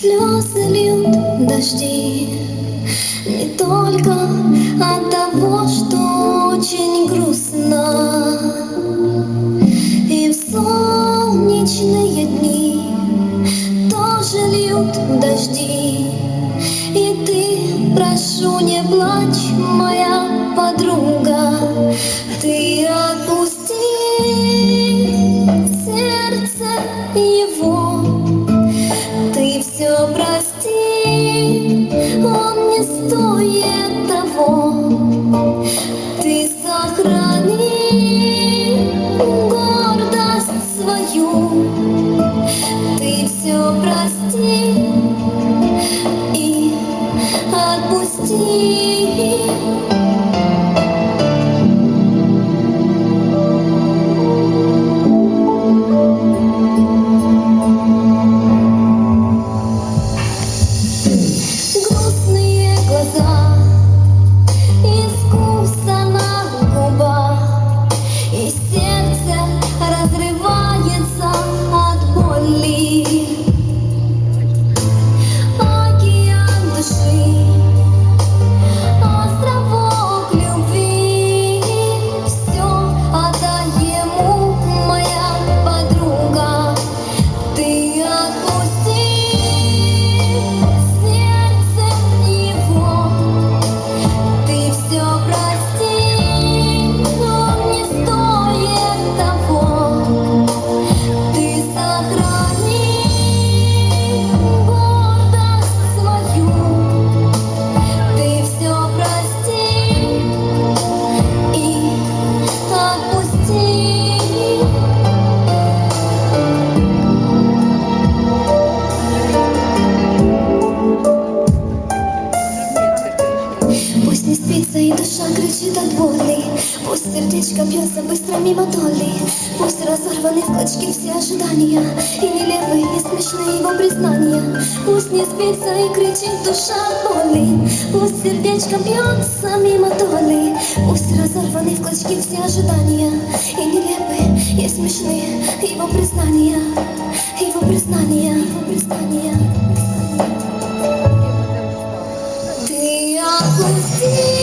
слезы льют дожди? Не только от того, что очень грустно. И в солнечные дни тоже льют дожди. И ты, прошу, не плачь, моя подруга. Ты отпусти отпусти. Не спится и душа кричит от боли. Пусть сердечко бьется быстро мимо доли. Пусть разорваны в клочки все ожидания. И нелепые, и смешные его признания. Пусть не спится и кричит душа от боли. Пусть сердечко бьется мимо доли. Пусть разорваны в клочки все ожидания. И нелепые, и смешные его признания. Его признания, его признания Ты отпусти